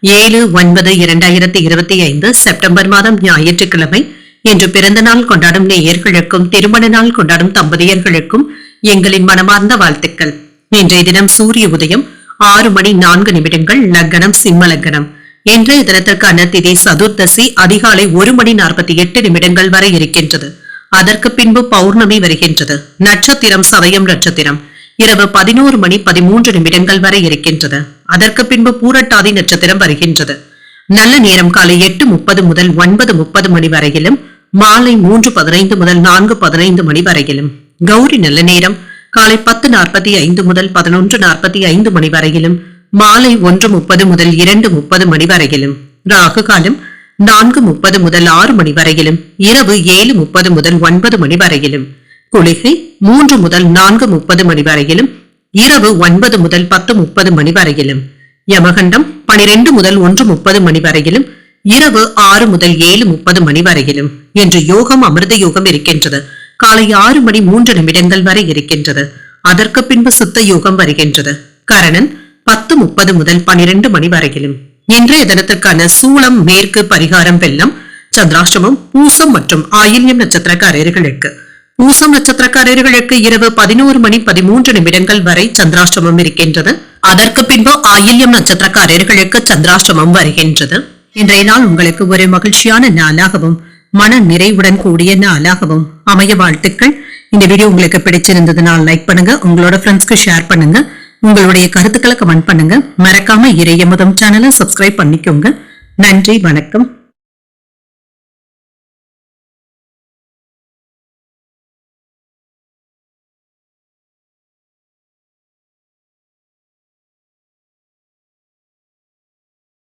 ஏழு ஒன்பது இரண்டாயிரத்தி இருபத்தி ஐந்து செப்டம்பர் மாதம் ஞாயிற்றுக்கிழமை. இன்று பிறந்த நாள் கொண்டாடும் நேயர்களுக்கும் திருமண நாள் கொண்டாடும் தம்பதியர்களுக்கும் எங்களின் மனமார்ந்த வாழ்த்துக்கள். இன்றைய தினம் சூரிய உதயம் ஆறு மணி நான்கு நிமிடங்கள் லக்னம் சிம்ம லக்னம். இன்றைய தினத்திற்கான திதி சதுர்தசி அதிகாலை ஒரு மணி நாற்பத்தி எட்டு நிமிடங்கள் வரை இருக்கின்றது. அதற்கு பின்பு பௌர்ணமி வருகின்றது. நட்சத்திரம் சதயம் நட்சத்திரம். இரவு பதினோரு மணி பதிமூன்று நிமிடங்கள் வரை இருக்கின்றது. அதற்கு பின்பு பூரட்டாதி நட்சத்திரம் வருகின்றது. நல்ல நேரம் காலை எட்டு முப்பது முதல் ஒன்பது முப்பது மணி வரையிலும் மாலை மூன்று பதினைந்து முதல் நான்கு பதினைந்து மணி வரையிலும். கௌரி நல்ல நேரம் காலை பத்து நாற்பத்தி ஐந்து முதல் பதினொன்று நாற்பத்தி ஐந்து மணி வரையிலும் மாலை ஒன்று முப்பது முதல் இரண்டு முப்பது மணி வரையிலும். ராகு காலம் நான்கு முப்பது முதல் ஆறு மணி வரையிலும் இரவு ஏழு முப்பது முதல் ஒன்பது மணி வரையிலும். குளிகை மூன்று முதல் நான்கு முப்பது மணி வரையிலும் இரவு ஒன்பது முதல் பத்து முப்பது மணி வரையிலும் யமகண்டம் பனிரெண்டு முதல் ஒன்று முப்பது மணி வரையிலும் இரவு ஆறு முதல் ஏழு முப்பது மணி வரையிலும் என்று யோகம் அமிர்த யோகம் இருக்கின்றது. காலை ஆறு மணி மூன்று நிமிடங்கள் வரை இருக்கின்றது. அதற்கு பின்பு சித்த யோகம் வருகின்றது. கரணன் பத்து முப்பது முதல் பனிரெண்டு மணி வரையிலும். இன்றைய தினத்திற்கான சூளம் மேற்கு பரிகாரம் வெள்ளம் சந்திராஷ்டமம் பூசம் மற்றும் ஆயில்யம் நட்சத்திரக்காரர்களுக்கு பூசம் நட்சத்திரக்காரர்களுக்கு இரவு பதினோரு மணி பதிமூன்று நிமிடங்கள் வரை சந்திராஷ்டமம் இருக்கின்றது. அதற்கு பின்பு ஆயில்யம் நட்சத்திரக்காரர்களுக்கு சந்திராஷ்டமம் வருகின்றது. இன்றைய நாள் உங்களுக்கு ஒரு மகிழ்ச்சியான நாளாகவும் மன நிறைவுடன் கூடிய நாளாகவும் அமைய வாழ்த்துக்கள். இந்த வீடியோ உங்களுக்கு பிடிச்சிருந்ததுனால் லைக் பண்ணுங்க உங்களோட ஃப்ரெண்ட்ஸ்க்கு ஷேர் பண்ணுங்க உங்களுடைய கருத்துக்களை கமெண்ட் பண்ணுங்க. மறக்காம இறையமுதம் சேனலை சப்ஸ்கிரைப் பண்ணிக்கோங்க. நன்றி வணக்கம்.